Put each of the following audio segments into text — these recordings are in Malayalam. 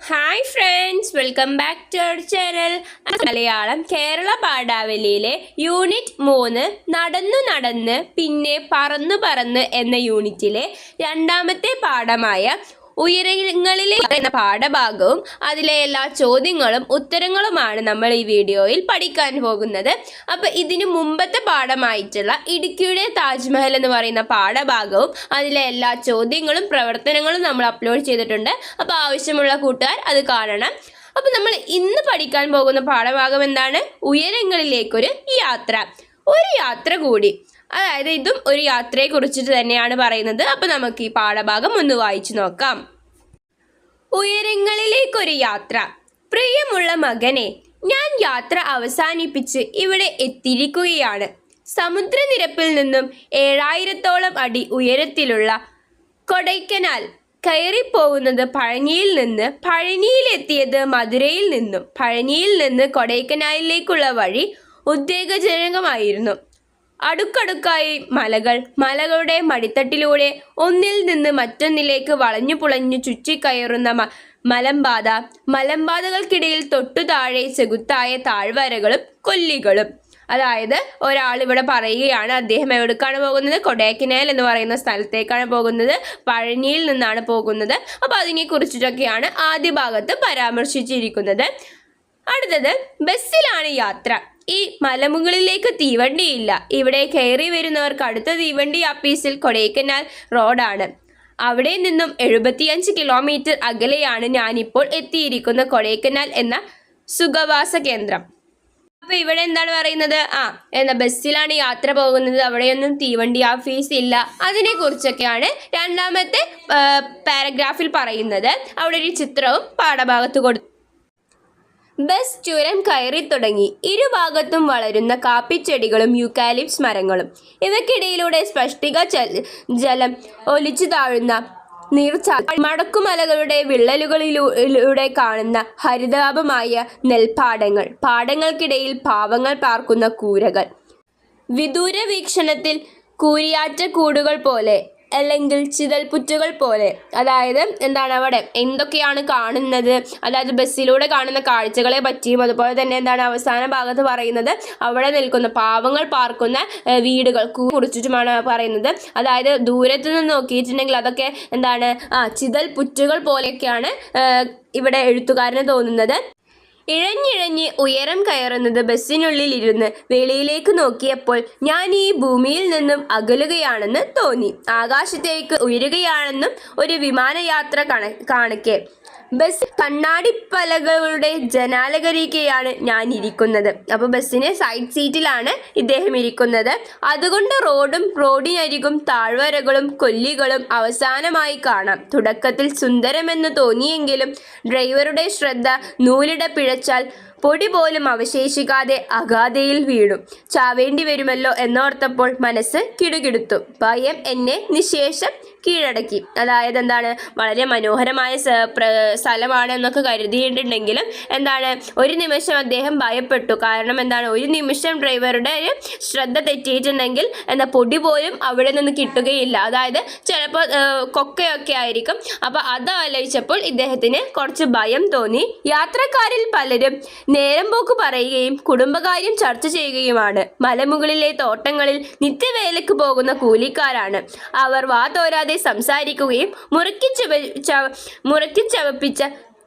Hi friends welcome back to our channel Malayalam Kerala പാഠാവലിയിലെ unit മൂന്ന് നടന്നു നടന്ന് പിന്നെ പറന്നു പറന്ന് എന്ന യൂണിറ്റിലെ രണ്ടാമത്തെ പാഠമായ ഉയരങ്ങളിലെ എന്ന പാഠഭാഗവും അതിലെ എല്ലാ ചോദ്യങ്ങളും ഉത്തരങ്ങളുമാണ് നമ്മൾ ഈ വീഡിയോയിൽ പഠിക്കാൻ പോകുന്നത്. അപ്പോൾ ഇതിനു മുമ്പത്തെ പാഠമായിട്ടുള്ള ഇടുക്കിയുടെ താജ്മഹൽ എന്ന് പറയുന്ന പാഠഭാഗവും അതിലെ എല്ലാ ചോദ്യങ്ങളും പ്രവർത്തനങ്ങളും നമ്മൾ അപ്ലോഡ് ചെയ്തിട്ടുണ്ട്. അപ്പോൾ ആവശ്യമുള്ള കൂട്ടുകാർ അത് കാണണം. അപ്പോൾ നമ്മൾ ഇന്ന് പഠിക്കാൻ പോകുന്ന പാഠഭാഗം എന്താണ്? ഉയരങ്ങളിലേക്കൊരു യാത്ര. ഒരു യാത്ര കൂടി. അതായത് ഇതും ഒരു യാത്രയെ കുറിച്ചിട്ട് തന്നെയാണ് പറയുന്നത്. അപ്പോൾ നമുക്ക് ഈ പാഠഭാഗം ഒന്ന് വായിച്ചു നോക്കാം. ഉയരങ്ങളിലേക്കൊരു യാത്ര. പ്രിയമുള്ള മകനെ ഞാൻ യാത്ര അവസാനിപ്പിച്ച് ഇവിടെ എത്തിയിരിക്കുകയാണ്. സമുദ്രനിരപ്പിൽ നിന്നും ഏഴായിരത്തോളം അടി ഉയരത്തിലുള്ള കൊടൈക്കനാൽ കയറിപ്പോകുന്നത് പഴനിയിൽ നിന്ന് പഴനിയിലെത്തിയത് മധുരയിൽ നിന്നും. പഴനിയിൽ നിന്ന് കൊടൈക്കനാലിലേക്കുള്ള വഴി ഉദ്വേഗജനകമായിരുന്നു. അടുക്കടുക്കായി മലകൾ. മലകളുടെ മടിത്തട്ടിലൂടെ ഒന്നിൽ നിന്ന് മറ്റൊന്നിലേക്ക് വളഞ്ഞു പുളഞ്ഞു ചുറ്റിക്കയറുന്ന മലമ്പാത. മലമ്പാതകൾക്കിടയിൽ തൊട്ടു താഴെ ചെകുത്തായ താഴ്വരകളും കൊല്ലികളും. അതായത് ഒരാൾ ഇവിടെ പറയുകയാണ് അദ്ദേഹം എവിടേക്കാണ് പോകുന്നത്? കൊടൈക്കനാൽ എന്ന് പറയുന്ന സ്ഥലത്തേക്കാണ് പോകുന്നത്. പഴനിയിൽ നിന്നാണ് പോകുന്നത്. അപ്പോൾ അതിനെ കുറിച്ചിട്ടൊക്കെയാണ് ആദ്യ ഭാഗത്ത് പരാമർശിച്ചിരിക്കുന്നത്. അടുത്തത് ബസ്സിലാണ് യാത്ര. ഈ മലമുകളിലേക്ക് തീവണ്ടിയില്ല. ഇവിടെ കയറി വരുന്നവർക്ക് അടുത്ത തീവണ്ടി ആപ്പീസിൽ കൊടൈക്കനാൽ റോഡാണ് അവിടെ നിന്നും എഴുപത്തിയഞ്ച് കിലോമീറ്റർ അകലെയാണ് ഞാനിപ്പോൾ എത്തിയിരിക്കുന്ന കൊടൈക്കനാൽ എന്ന സുഖവാസ കേന്ദ്രം. അപ്പൊ ഇവിടെ എന്താണ് പറയുന്നത്? ആ എന്ന ബസ്സിലാണ് യാത്ര പോകുന്നത്. അവിടെയൊന്നും തീവണ്ടി ആഫീസ് ഇല്ല. അതിനെ കുറിച്ചൊക്കെയാണ് രണ്ടാമത്തെ പാരഗ്രാഫിൽ പറയുന്നത്. അവിടെ ഒരു ചിത്രവും പാഠഭാഗത്ത് കൊടുത്തു. ബസ് ചുരം കയറി തുടങ്ങി. ഇരുഭാഗത്തും വളരുന്ന കാപ്പിച്ചെടികളും യുക്കാലിപ്സ് മരങ്ങളും. ഇവയ്ക്കിടയിലൂടെ സ്പഷ്ടിക ജലം ഒലിച്ചു താഴുന്ന മടക്കുമലകളുടെ വിള്ളലുകളിലൂടെ കാണുന്ന ഹരിതാപമായ നെൽപ്പാടങ്ങൾ. പാടങ്ങൾക്കിടയിൽ പാവങ്ങൾ പാർക്കുന്ന കൂരകൾ. വിദൂര വീക്ഷണത്തിൽ കൂരിയാറ്റ കൂടുകൾ പോലെ അല്ലെങ്കിൽ ചിതൽപുറ്റുകൾ പോലെ. അതായത് എന്താണ് അവിടെ? എന്തൊക്കെയാണ് കാണുന്നത്? അതായത് ബസ്സിലൂടെ കാണുന്ന കാഴ്ചകളെ പറ്റിയും അതുപോലെ തന്നെ എന്താണ് അവസാന ഭാഗത്ത് പറയുന്നത്? അവിടെ നിൽക്കുന്ന പാവങ്ങൾ പാർക്കുന്ന വീടുകൾ കുറിച്ചിട്ടുമാണ് പറയുന്നത്. അതായത് ദൂരത്ത് നിന്ന് നോക്കിയിട്ടുണ്ടെങ്കിൽ അതൊക്കെ എന്താണ് ആ ചിതൽ പുറ്റുകൾ പോലെയൊക്കെയാണ് ഇവിടെ എഴുത്തുകാരന് തോന്നുന്നത്. ഇഴഞ്ഞിഴഞ്ഞ് ഉയരം കയറുന്നത് ബസ്സിനുള്ളിൽ ഇരുന്ന് വെളിയിലേക്ക് നോക്കിയപ്പോൾ ഞാൻ ഈ ഭൂമിയിൽ നിന്നും അകലുകയാണെന്ന് തോന്നി. ആകാശത്തേക്ക് ഉയരുകയാണെന്നും ഒരു വിമാനയാത്ര കണ കാണിക്കെ. ബസ് കണ്ണാടിപ്പലകളുടെ ജനാലകരികയാണ് ഞാൻ ഇരിക്കുന്നത് അപ്പോൾ ബസ്സിന് സൈഡ് സീറ്റിലാണ് ഇദ്ദേഹം ഇരിക്കുന്നത്. അതുകൊണ്ട് റോഡും റോഡിനരികും താഴ്വരകളും കൊല്ലികളും അവസാനമായി കാണാം. തുടക്കത്തിൽ സുന്ദരമെന്ന് തോന്നിയെങ്കിലും ഡ്രൈവറുടെ ശ്രദ്ധ നൂലിട പിഴച്ചാൽ പൊടി പോലും അവശേഷിക്കാതെ അഗാധയിൽ വീണു. ചാവേണ്ടി വരുമല്ലോ എന്നോർത്തപ്പോൾ മനസ്സ് കിടുകിടുത്തു. ഭയം എന്നെ നിശേഷം കീഴടക്കി. അതായത് എന്താണ് വളരെ മനോഹരമായ സ്ഥലമാണ് എന്നൊക്കെ കരുതിയിട്ടുണ്ടെങ്കിലും എന്താണ് ഒരു നിമിഷം അദ്ദേഹം ഭയപ്പെട്ടു. കാരണം എന്താണ് ഒരു നിമിഷം ഡ്രൈവറുടെ ഒരു ശ്രദ്ധ തെറ്റിയിട്ടുണ്ടെങ്കിൽ എന്താ പൊടി പോലും അവിടെ നിന്ന് കിട്ടുകയില്ല. അതായത് ചിലപ്പോൾ കൊക്കയൊക്കെ ആയിരിക്കും. അപ്പോൾ അത് ആലോചിച്ചപ്പോൾ ഇദ്ദേഹത്തിന് കുറച്ച് ഭയം തോന്നി. യാത്രക്കാരിൽ പലരും നേരം പോക്ക് പറയുകയും കുടുംബകാര്യം ചർച്ച ചെയ്യുകയുമാണ്. മലമുകളിലെ തോട്ടങ്ങളിൽ നിത്യവേലയ്ക്ക് പോകുന്ന കൂലിക്കാരാണ്. അവർ വാ തോരാതെ സംസാരിക്കുകയും മുറുക്കി ചവ മുറുക്കി ചവപ്പിച്ച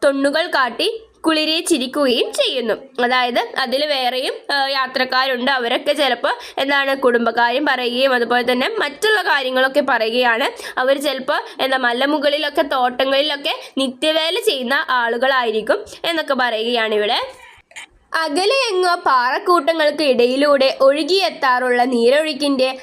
തൊണ്ണുകൾ കാട്ടി കുളിരെ ചിരിക്കുകയും ചെയ്യുന്നു. അതായത് അതിൽ വേറെയും യാത്രക്കാരുണ്ട്. അവരൊക്കെ ചിലപ്പോൾ എന്താണ് കുടുംബക്കാരും പറയുകയും അതുപോലെ തന്നെ മറ്റുള്ള കാര്യങ്ങളൊക്കെ പറയുകയാണ്. അവർ ചിലപ്പോൾ എന്താ മലമുകളിലൊക്കെ തോട്ടങ്ങളിലൊക്കെ നിത്യവേല ചെയ്യുന്ന ആളുകളായിരിക്കും എന്നൊക്കെ പറയുകയാണ് ഇവിടെ. അകലെ പാറക്കൂട്ടങ്ങൾക്ക് ഇടയിലൂടെ ഒഴുകിയെത്താറുള്ള നീരൊഴുക്കിന്റെ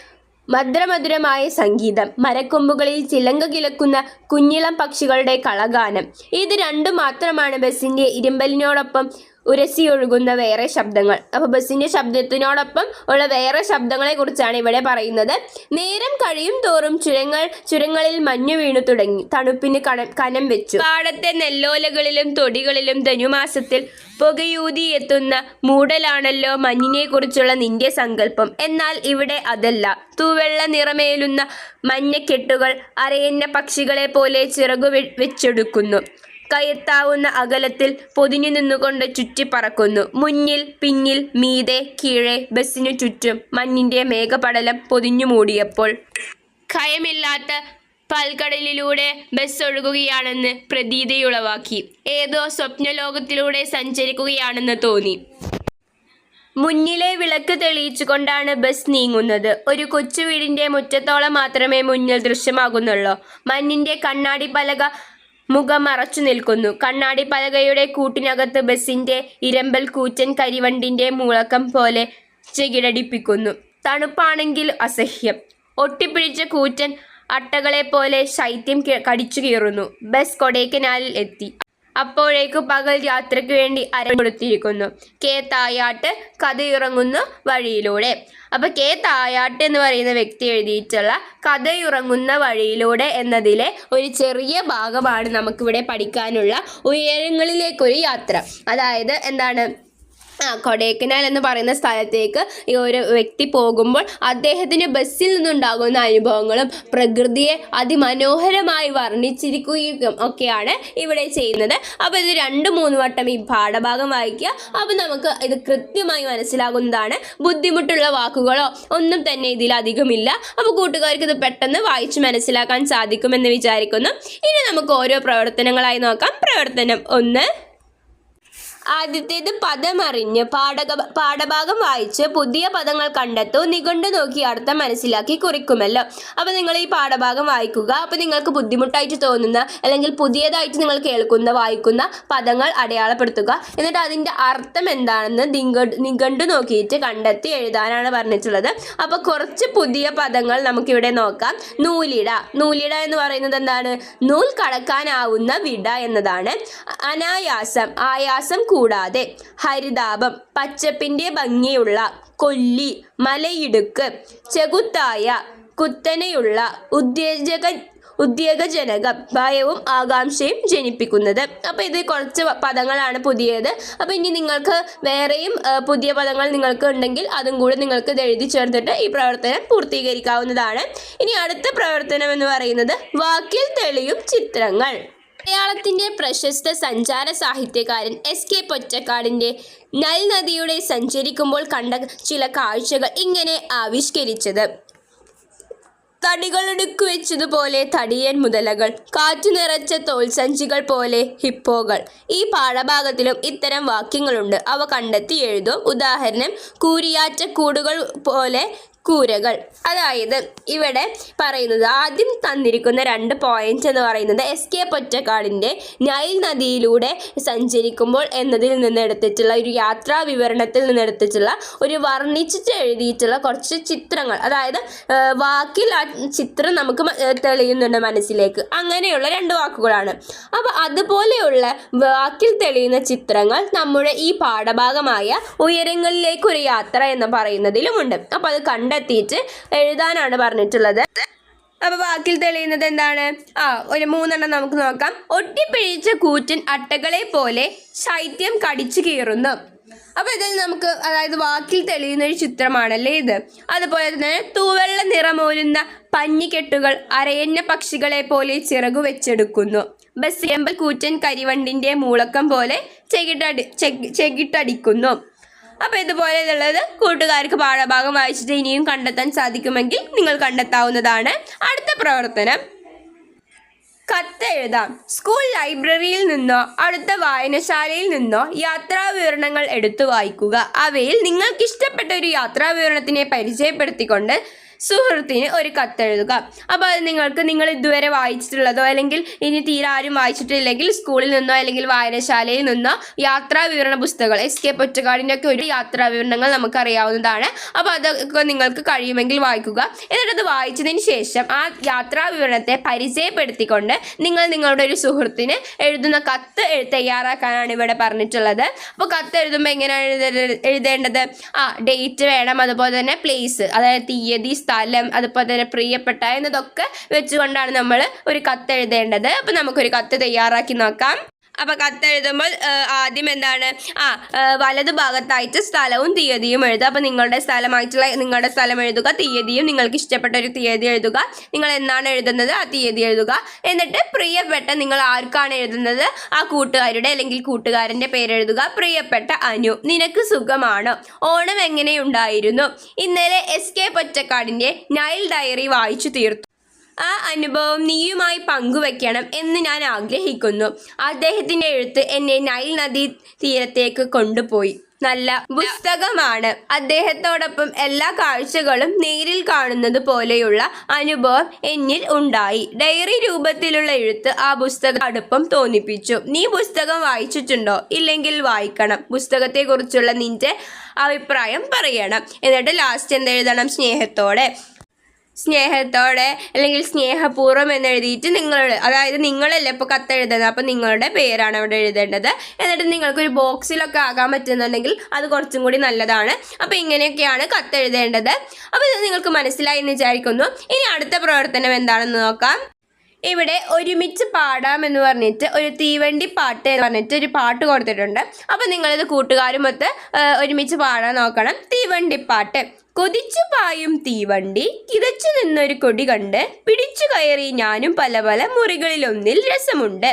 മധുരമധുരമായ സംഗീതം മരക്കൊമ്പുകളിൽ ചിലങ്ക കിളക്കുന്ന കുഞ്ഞിളം പക്ഷികളുടെ കളഗാനം. ഇത് രണ്ടു മാത്രമാണ് ബസ്സിന്റെ ഇരുമ്പലിനോടൊപ്പം ഉരസിയൊഴുകുന്ന വേറെ ശബ്ദങ്ങൾ. അപ്പോൾ ബസ്സിന്റെ ശബ്ദത്തിനോടൊപ്പം ഉള്ള വേറെ ശബ്ദങ്ങളെ കുറിച്ചാണ് ഇവിടെ പറയുന്നത്. നേരം കഴിയും തോറും ചുരങ്ങൾ ചുരങ്ങളിൽ മഞ്ഞു വീണു തുടങ്ങി. തണുപ്പിന് കണം കനം വെച്ചു. പാടത്തെ നെല്ലോലകളിലും തൊടികളിലും ധനുമാസത്തിൽ പുകയൂതി എത്തുന്ന മൂടലാണല്ലോ മഞ്ഞിനെ കുറിച്ചുള്ള നിന്റെ സങ്കല്പം. എന്നാൽ ഇവിടെ അതല്ല. തൂവെള്ള നിറമേലുന്ന മഞ്ഞക്കെട്ടുകൾ അരയന്ന പക്ഷികളെ പോലെ ചിറകു വെച്ചെടുക്കുന്നു. കയ്യെത്താവുന്ന അകലത്തിൽ പൊതിഞ്ഞു നിന്നുകൊണ്ട് ചുറ്റി പറക്കുന്നു. മുന്നിൽ പിന്നിൽ മീതെ കീഴെ ബസ്സിനു ചുറ്റും മഞ്ഞിന്റെ മേഘപടലം പൊതിഞ്ഞു മൂടിയപ്പോൾ ഭയമില്ലാത്ത പാൽക്കടലിലൂടെ ബസ് ഒഴുകുകയാണെന്ന് പ്രതീതിയുളവാക്കി. ഏതോ സ്വപ്നലോകത്തിലൂടെ സഞ്ചരിക്കുകയാണെന്ന് തോന്നി. മുന്നിലെ വിളക്ക് തെളിയിച്ചുകൊണ്ടാണ് ബസ് നീങ്ങുന്നത്. ഒരു കൊച്ചു വീടിന്റെ മുറ്റത്തോളം മാത്രമേ മുന്നിൽ ദൃശ്യമാകുന്നുള്ളൂ. മഞ്ഞിന്റെ കണ്ണാടി പലക മുഖം മറച്ചു നിൽക്കുന്നു. കണ്ണാടി പലകയുടെ കൂട്ടിനകത്ത് ബസിന്റെ ഇരമ്പൽ കൂറ്റൻ കരിവണ്ടിന്റെ മൂളക്കം പോലെ ചെകിടടിപ്പിക്കുന്നു. തണുപ്പാണെങ്കിൽ അസഹ്യം. ഒട്ടിപ്പിടിച്ച കൂറ്റൻ അട്ടകളെ പോലെ ശൈത്യം കടിച്ചു കീറുന്നു. ബസ് കൊടൈക്കനാലിൽ എത്തി. അപ്പോഴേക്ക് പകൽ യാത്രയ്ക്ക് വേണ്ടി അരങ്ങൊടുത്തിരിക്കുന്നു കെ തായാട്ട് കഥയിറങ്ങുന്ന വഴിയിലൂടെ. അപ്പൊ കെ തായാട്ട് എന്ന് പറയുന്ന വ്യക്തി എഴുതിയിട്ടുള്ള കഥയിറങ്ങുന്ന വഴിയിലൂടെ എന്നതിലെ ഒരു ചെറിയ ഭാഗമാണ് നമുക്കിവിടെ പഠിക്കാനുള്ള ഉയരങ്ങളിലേക്കൊരു യാത്ര. അതായത് എന്താണ്? കൊടൈക്കനാൽ എന്ന് പറയുന്ന സ്ഥലത്തേക്ക് ഈ ഒരു വ്യക്തി പോകുമ്പോൾ അദ്ദേഹത്തിന് ബസ്സിൽ നിന്നുണ്ടാകുന്ന അനുഭവങ്ങളും പ്രകൃതിയെ അതിമനോഹരമായി വർണിച്ചിരിക്കുകയും ഒക്കെയാണ് ഇവിടെ ചെയ്യുന്നത്. അപ്പോൾ ഇത് രണ്ട് മൂന്ന് വട്ടം ഈ പാഠഭാഗം വായിക്കുക. അപ്പോൾ നമുക്ക് ഇത് കൃത്യമായി മനസ്സിലാകുന്നതാണ്. ബുദ്ധിമുട്ടുള്ള വാക്കുകളോ ഒന്നും തന്നെ ഇതിൽ അധികമില്ല. അപ്പോൾ കൂട്ടുകാർക്ക് ഇത് പെട്ടെന്ന് വായിച്ച് മനസ്സിലാക്കാൻ സാധിക്കുമെന്ന് വിചാരിക്കുന്നു. ഇനി നമുക്ക് ഓരോ പ്രവർത്തനങ്ങളായി നോക്കാം. പ്രവർത്തനം ഒന്ന്. ആദ്യത്തേത് പദമറിഞ്ഞ് പാഠക പാഠഭാഗം വായിച്ച് പുതിയ പദങ്ങൾ കണ്ടെത്തൂ നിഘണ്ടു നോക്കി അർത്ഥം മനസ്സിലാക്കി കുറിക്കുമല്ലോ. അപ്പോൾ നിങ്ങൾ ഈ പാഠഭാഗം വായിക്കുക. അപ്പോൾ നിങ്ങൾക്ക് ബുദ്ധിമുട്ടായിട്ട് തോന്നുന്ന അല്ലെങ്കിൽ പുതിയതായിട്ട് നിങ്ങൾ കേൾക്കുന്ന വായിക്കുന്ന പദങ്ങൾ അടയാളപ്പെടുത്തുക. എന്നിട്ട് അതിന്റെ അർത്ഥം എന്താണെന്ന് നിഘണ്ടു നോക്കിയിട്ട് കണ്ടെത്തി എഴുതാനാണ് പറഞ്ഞിട്ടുള്ളത്. അപ്പോൾ കുറച്ച് പുതിയ പദങ്ങൾ നമുക്കിവിടെ നോക്കാം. നൂലിട. നൂലിട എന്ന് പറയുന്നത് എന്താണ്? നൂൽ കടക്കാനാവുന്ന വിട എന്നതാണ്. അനായാസം. ആയാസം കൂടാതെ ഹരിതാപം പച്ചപ്പിന്റെ ഭംഗിയുള്ള കൊല്ലി മലയിടുക്ക് ചെകുത്തായ കുത്തനെയുള്ള ഉത്തേജക ഉദ്യോഗജനകം ഭയവും ആകാംക്ഷയും ജനിപ്പിക്കുന്നത്. അപ്പോൾ ഇത് കുറച്ച് പദങ്ങളാണ് പുതിയത്. അപ്പോൾ ഇനി നിങ്ങൾക്ക് വേറെയും പുതിയ പദങ്ങൾ നിങ്ങൾക്ക് ഉണ്ടെങ്കിൽ അതും കൂടെ നിങ്ങൾക്ക് എഴുതി ചേർത്തിട്ട് ഈ പ്രവർത്തനം പൂർത്തീകരിക്കാവുന്നതാണ്. ഇനി അടുത്ത പ്രവർത്തനം എന്ന് പറയുന്നത് വാക്കിൽ തെളിയും ചിത്രങ്ങൾ. മലയാളത്തിന്റെ പ്രശസ്ത സഞ്ചാര സാഹിത്യകാരൻ എസ് കെ പൊറ്റക്കാടിന്റെ നൽ നദിയുടെ സഞ്ചരിക്കുമ്പോൾ കണ്ട ചില കാഴ്ചകൾ ഇങ്ങനെ ആവിഷ്കരിച്ചത്. തടികളെടുക്കു വെച്ചതുപോലെ തടിയൻ മുതലകൾ കാറ്റു നിറച്ച തോൽസഞ്ചികൾ പോലെ ഹിപ്പോകൾ. ഈ പാഠഭാഗത്തിലും ഇത്തരം വാക്യങ്ങളുണ്ട്. അവ കണ്ടെത്തി എഴുതും. ഉദാഹരണം കൂരിയാറ്റ കൂടുകൾ പോലെ കൂരകൾ. അതായത് ഇവിടെ പറയുന്നത് ആദ്യം തന്നിരിക്കുന്ന രണ്ട് പോയിന്റ് എന്ന് പറയുന്നത് എസ് കെ പൊറ്റക്കാടിന്റെ നൈൽ നദിയിലൂടെ സഞ്ചരിക്കുമ്പോൾ എന്നതിൽ നിന്ന് എടുത്തിട്ടുള്ള ഒരു യാത്രാ വിവരണത്തിൽ നിന്ന് എടുത്തിട്ടുള്ള ഒരു വർണിച്ചിട്ട് എഴുതിയിട്ടുള്ള കുറച്ച് ചിത്രങ്ങൾ. അതായത് വാക്കിൽ ആ ചിത്രം നമുക്ക് തെളിയുന്നുണ്ട് മനസ്സിലേക്ക്. അങ്ങനെയുള്ള രണ്ട് വാക്കുകളാണ്. അപ്പോൾ അതുപോലെയുള്ള വാക്കിൽ തെളിയുന്ന ചിത്രങ്ങൾ നമ്മുടെ ഈ പാഠഭാഗമായ ഉയരങ്ങളിലേക്കൊരു യാത്ര എന്ന് പറയുന്നതിലുമുണ്ട്. അപ്പോൾ അത് കണ്ടെത്തിയിട്ട് എഴുതാനാണ് പറഞ്ഞിട്ടുള്ളത്. അപ്പൊ വാക്കിൽ തെളിയുന്നത് എന്താണ്? ആ ഒരു മൂന്നെണ്ണം നമുക്ക് നോക്കാം. ഒട്ടിപ്പിഴിച്ച കൂറ്റൻ അട്ടകളെ പോലെ ശൈത്യം കടിച്ചു കീറുന്നു. അപ്പൊ ഇതിൽ നമുക്ക് അതായത് വാക്കിൽ തെളിയുന്ന ഒരു ചിത്രമാണല്ലേ ഇത്. അതുപോലെ തന്നെ തൂവെള്ള നിറമോലുന്ന പഞ്ഞിക്കെട്ടുകൾ അരയന്ന പക്ഷികളെ പോലെ ചിറകു വെച്ചെടുക്കുന്നു. ബസ്സിയമ്പൽ കൂറ്റൻ കരിവണ്ടിന്റെ മൂളക്കം പോലെ ചെകിട്ടടി ചെകി- ചെകിട്ടടിക്കുന്നു. അപ്പോൾ ഇതുപോലെയുള്ളത് കൂട്ടുകാർക്ക് പാഠഭാഗം വായിച്ചിട്ട് ഇനിയും കണ്ടെത്താൻ സാധിക്കുമെങ്കിൽ നിങ്ങൾ കണ്ടെത്താവുന്നതാണ്. അടുത്ത പ്രവർത്തനം. കത്തെഴുതാം സ്കൂൾ ലൈബ്രറിയിൽ നിന്നോ അടുത്ത വായനശാലയിൽ നിന്നോ യാത്രാ വിവരണങ്ങൾ എടുത്തു വായിക്കുക. അവയിൽ നിങ്ങൾക്കിഷ്ടപ്പെട്ട ഒരു യാത്രാ വിവരണത്തിനെ പരിചയപ്പെടുത്തിക്കൊണ്ട് സുഹൃത്തിന് ഒരു കത്തെഴുതുക. അപ്പോൾ അത് നിങ്ങൾക്ക് നിങ്ങൾ ഇതുവരെ വായിച്ചിട്ടുള്ളതോ അല്ലെങ്കിൽ ഇനി തീരെ ആരും വായിച്ചിട്ടില്ലെങ്കിൽ സ്കൂളിൽ നിന്നോ അല്ലെങ്കിൽ വായനശാലയിൽ നിന്നോ യാത്രാ വിവരണ പുസ്തകങ്ങൾ എസ് കെ പൊറ്റക്കാടിന്റെ ഒക്കെ ഒരു യാത്രാ വിവരണങ്ങൾ നമുക്കറിയാവുന്നതാണ്. അപ്പോൾ അതൊക്കെ നിങ്ങൾക്ക് കഴിയുമെങ്കിൽ വായിക്കുക. എന്നിട്ടത് വായിച്ചതിന് ശേഷം ആ യാത്രാ വിവരണത്തെ പരിചയപ്പെടുത്തിക്കൊണ്ട് നിങ്ങൾ നിങ്ങളുടെ ഒരു സുഹൃത്തിന് എഴുതുന്ന കത്ത് തയ്യാറാക്കാനാണ് ഇവിടെ പറഞ്ഞിട്ടുള്ളത്. അപ്പോൾ കത്ത് എഴുതുമ്പോൾ എങ്ങനെയാണ് എഴുതേണ്ടത്? ആ ഡേറ്റ് വേണം അതുപോലെ തന്നെ പ്ലേസ് അതായത് തീയതി സ്ഥലം അതുപോലെ തന്നെ പ്രിയപ്പെട്ട എന്നതൊക്കെ വെച്ചുകൊണ്ടാണ് നമ്മൾ ഒരു കത്ത് എഴുതേണ്ടത്. അപ്പം നമുക്കൊരു കത്ത് തയ്യാറാക്കി നോക്കാം. അപ്പൊ കത്തെഴുതുമ്പോൾ ആദ്യം എന്താണ്? ആ വലത് ഭാഗത്തായിട്ട് സ്ഥലവും തീയതിയും എഴുതുക. അപ്പോൾ നിങ്ങളുടെ സ്ഥലമായിട്ടുള്ള നിങ്ങളുടെ സ്ഥലം എഴുതുക തീയതിയും നിങ്ങൾക്ക് ഇഷ്ടപ്പെട്ട ഒരു തീയതി എഴുതുക. നിങ്ങൾ എന്നാണ് എഴുതുന്നത്? ആ തീയതി എഴുതുക. എന്നിട്ട് പ്രിയപ്പെട്ട നിങ്ങൾ ആർക്കാണ് എഴുതുന്നത്? ആ കൂട്ടുകാരുടെ അല്ലെങ്കിൽ കൂട്ടുകാരന്റെ പേരെഴുതുക പ്രിയപ്പെട്ട അനു നിനക്ക് സുഖമാണോ? ഓണം എങ്ങനെയുണ്ടായിരുന്നു? ഇന്നലെ എസ് കെ പൊറ്റക്കാടിന്റെ നൈൽ ഡയറി വായിച്ചു തീർത്തു. ആ അനുഭവം നീയുമായി പങ്കുവെക്കണം എന്ന് ഞാൻ ആഗ്രഹിക്കുന്നു. അദ്ദേഹത്തിന്റെ എഴുത്ത് എന്നെ നൈൽ നദീ തീരത്തേക്ക് കൊണ്ടുപോയി. നല്ല പുസ്തകമാണ്. അദ്ദേഹത്തോടൊപ്പം എല്ലാ കാഴ്ചകളും നേരിൽ കാണുന്നത് പോലെയുള്ള അനുഭവം എന്നിൽ ഉണ്ടായി. ഡയറി രൂപത്തിലുള്ള എഴുത്ത് ആ പുസ്തക അടുപ്പം തോന്നിപ്പിച്ചു. നീ പുസ്തകം വായിച്ചിട്ടുണ്ടോ? ഇല്ലെങ്കിൽ വായിക്കണം. പുസ്തകത്തെക്കുറിച്ചുള്ള നിന്റെ അഭിപ്രായം പറയണം എന്നിട്ട് ലാസ്റ്റ് എന്തെഴുതണം? സ്നേഹത്തോടെ. സ്നേഹത്തോടെ അല്ലെങ്കിൽ സ്നേഹപൂർവം എന്ന് എഴുതിയിട്ട് നിങ്ങൾ അതായത് നിങ്ങളല്ലേ ഇപ്പോൾ കത്തെഴുതുന്നത് അപ്പോൾ നിങ്ങളുടെ പേരാണ് അവിടെ എഴുതേണ്ടത്. എന്നിട്ട് നിങ്ങൾക്കൊരു ബോക്സിലൊക്കെ ആകാൻ പറ്റുന്നുണ്ടെങ്കിൽ അത് കുറച്ചും കൂടി നല്ലതാണ്. അപ്പോൾ ഇങ്ങനെയൊക്കെയാണ് കത്തെഴുതേണ്ടത് അപ്പോൾ ഇത് നിങ്ങൾക്ക് മനസ്സിലായി എന്ന് വിചാരിക്കുന്നു. ഇനി അടുത്ത പ്രവർത്തനം എന്താണെന്ന് നോക്കാം. ഇവിടെ ഒരുമിച്ച് പാടാം എന്ന് പറഞ്ഞിട്ട് ഒരു തീവണ്ടി പാട്ട് എന്ന് പറഞ്ഞിട്ട് ഒരു പാട്ട് കൊടുത്തിട്ടുണ്ട്. അപ്പോൾ നിങ്ങളിത് കൂട്ടുകാരുമൊത്ത് ഒരുമിച്ച് പാടാൻ നോക്കണം. തീവണ്ടി പാട്ട്. കൊതിച്ചു പായും തീവണ്ടി കിതച്ചു നിന്നൊരു കൊടി കണ്ട് പിടിച്ചു കയറി ഞാനും പല പല മുറികളിലൊന്നിൽ രസമുണ്ട്.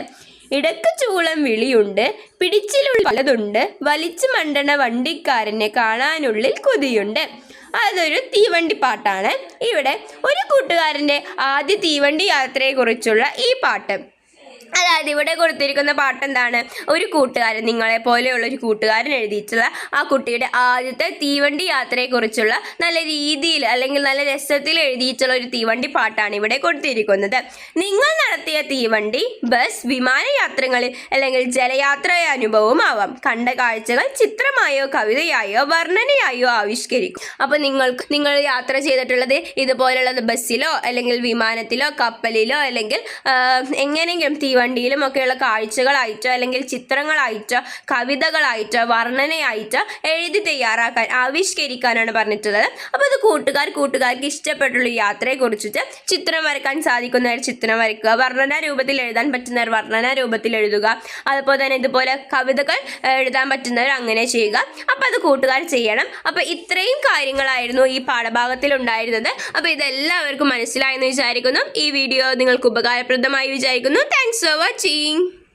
ഇടയ്ക്ക് ചൂളം വിളിയുണ്ട് പിടിച്ചിലുള്ള പലതുണ്ട് വലിച്ചു മണ്ടണ വണ്ടിക്കാരനെ കാണാനുള്ളിൽ കൊതിയുണ്ട്. അതൊരു തീവണ്ടി പാട്ടാണ്. ഇവിടെ ഒരു കൂട്ടുകാരന്റെ ആദ്യ തീവണ്ടി യാത്രയെക്കുറിച്ചുള്ള ഈ പാട്ട്. അതായത് ഇവിടെ കൊടുത്തിരിക്കുന്ന പാട്ട് എന്താണ് ഒരു കൂട്ടുകാരൻ നിങ്ങളെ പോലെയുള്ള ഒരു കൂട്ടുകാരൻ എഴുതിയിട്ടുള്ള ആ കുട്ടിയുടെ ആദ്യത്തെ തീവണ്ടി യാത്രയെക്കുറിച്ചുള്ള നല്ല രീതിയിൽ അല്ലെങ്കിൽ നല്ല രസത്തിൽ എഴുതിയിട്ടുള്ള ഒരു തീവണ്ടി പാട്ടാണ് ഇവിടെ കൊടുത്തിരിക്കുന്നത്. നിങ്ങൾ നടത്തിയ തീവണ്ടി ബസ് വിമാനയാത്രകളിൽ അല്ലെങ്കിൽ ജലയാത്ര അനുഭവവും ആവാം. കണ്ട കാഴ്ചകൾ ചിത്രമായോ കവിതയായോ വർണനയായോ ആവിഷ്കരിക്കും. അപ്പോൾ നിങ്ങൾക്ക് നിങ്ങൾ യാത്ര ചെയ്തിട്ടുള്ളത് ഇതുപോലുള്ളത് ബസ്സിലോ അല്ലെങ്കിൽ വിമാനത്തിലോ കപ്പലിലോ അല്ലെങ്കിൽ എങ്ങനെയെങ്കിലും എങ്ങനെയെങ്കിലും തീവണ്ടിയിലും ഒക്കെയുള്ള കാഴ്ചകളായിട്ടോ അല്ലെങ്കിൽ ചിത്രങ്ങളായിട്ടോ കവിതകളായിട്ടോ വർണനയായിട്ടോ എഴുതി തയ്യാറാക്കാൻ ആവിഷ്കരിക്കാനാണ് പറഞ്ഞിട്ടുള്ളത്. അപ്പോൾ അത് കൂട്ടുകാർ കൂട്ടുകാർക്ക് ഇഷ്ടപ്പെട്ടുള്ള യാത്രയെ കുറിച്ചിട്ട് ചിത്രം വരക്കാൻ സാധിക്കുന്നവർ ചിത്രം വരയ്ക്കുക വർണന രൂപത്തിൽ എഴുതാൻ പറ്റുന്നവർ വർണന രൂപത്തിൽ എഴുതുക അതുപോലെ തന്നെ ഇതുപോലെ കവിതകൾ എഴുതാൻ പറ്റുന്നവർ അങ്ങനെ ചെയ്യുക. അപ്പോൾ അത് കൂട്ടുകാർ ചെയ്യണം. അപ്പോൾ ഇത്രയും കാര്യങ്ങളായിരുന്നു ഈ പാഠഭാഗത്തിൽ ഉണ്ടായിരുന്നത്. അപ്പോൾ ഇതെല്ലാവർക്കും മനസ്സിലായെന്ന് വിചാരിക്കുന്നു. ഈ വീഡിയോ നിങ്ങൾക്ക് ഉപകാരപ്രദമായി വിചാരിക്കുന്നു. Thanks for watching.